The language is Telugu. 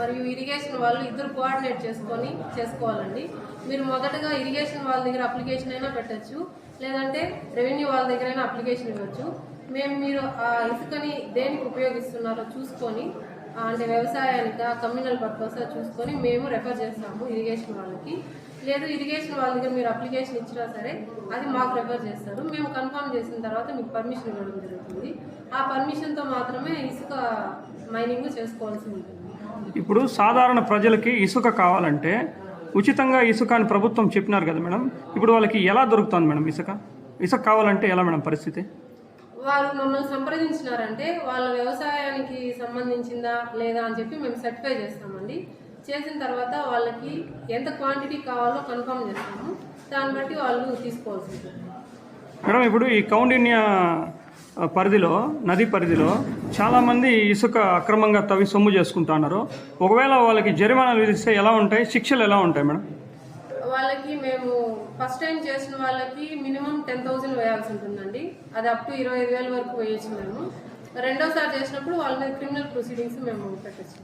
మరియు ఇరిగేషన్ వాళ్ళు ఇద్దరు కోఆర్డినేట్ చేసుకొని చేసుకోవాలండి. మీరు మొదటగా ఇరిగేషన్ వాళ్ళ దగ్గర అప్లికేషన్ అయినా పెట్టచ్చు లేదంటే రెవెన్యూ వాళ్ళ దగ్గరైనా అప్లికేషన్ ఇవ్వచ్చు. మేము మీరు ఆ ఇసుకని దేనికి ఉపయోగిస్తున్నారో చూసుకొని అంటే వ్యవసాయానికి కమ్యూనల్ పర్పస్ చూసుకొని మేము రెఫర్ చేస్తాము ఇరిగేషన్ వాళ్ళకి. లేదు ఇరిగేషన్ వాళ్ళ దగ్గర మీరు అప్లికేషన్ ఇచ్చినా సరే అది మాకు రెఫర్ చేస్తారు. మేము కన్ఫర్మ్ చేసిన తర్వాత మీకు పర్మిషన్ ఇవ్వడం జరుగుతుంది. ఆ పర్మిషన్తో మాత్రమే ఇసుక మైనింగ్ చేసుకోవాల్సి ఉంటుంది ఇప్పుడు సాధారణ ప్రజలకి ఇసుక కావాలంటే ఉచితంగా ఇసుక అని ప్రభుత్వం చెప్పినారు కదా మేడం. ఇప్పుడు వాళ్ళకి ఎలా దొరుకుతుంది మేడం ఇసుక? ఇసుక కావాలంటే ఎలా మేడం పరిస్థితి? వారు మమ్మల్ని సంప్రదించినారంటే వాళ్ళ వ్యవసాయానికి సంబంధించిందా లేదా అని చెప్పి మేము సర్టిఫై చేస్తామండి. చేసిన తర్వాత వాళ్ళకి ఎంత క్వాంటిటీ కావాలో కన్ఫర్మ్ చేస్తాము. దాన్ని బట్టి వాళ్ళు తీసుకోవాల్సి ఉంటుంది మేడం ఇప్పుడు ఈ కౌండిన్య పరిధిలో నది పరిధిలో చాలామంది ఇసుక అక్రమంగా తవ్వి సొమ్ము చేసుకుంటున్నారు ఒకవేళ వాళ్ళకి జరిమానాలు విధిస్తే ఎలా ఉంటాయి? శిక్షలు ఎలా ఉంటాయి మేడం? వాళ్ళకి మేము ఫస్ట్ టైం చేసిన వాళ్ళకి మినిమం టెన్ థౌసండ్ వేయాల్సి ఉంటుందండి. అది అప్ టు ఇరవై ఐదు వేల వరకు వేయచ్చు మేము. రెండోసారి చేసినప్పుడు వాళ్ళ మీద క్రిమినల్ ప్రొసీడింగ్స్ మేము పెట్టచ్చు.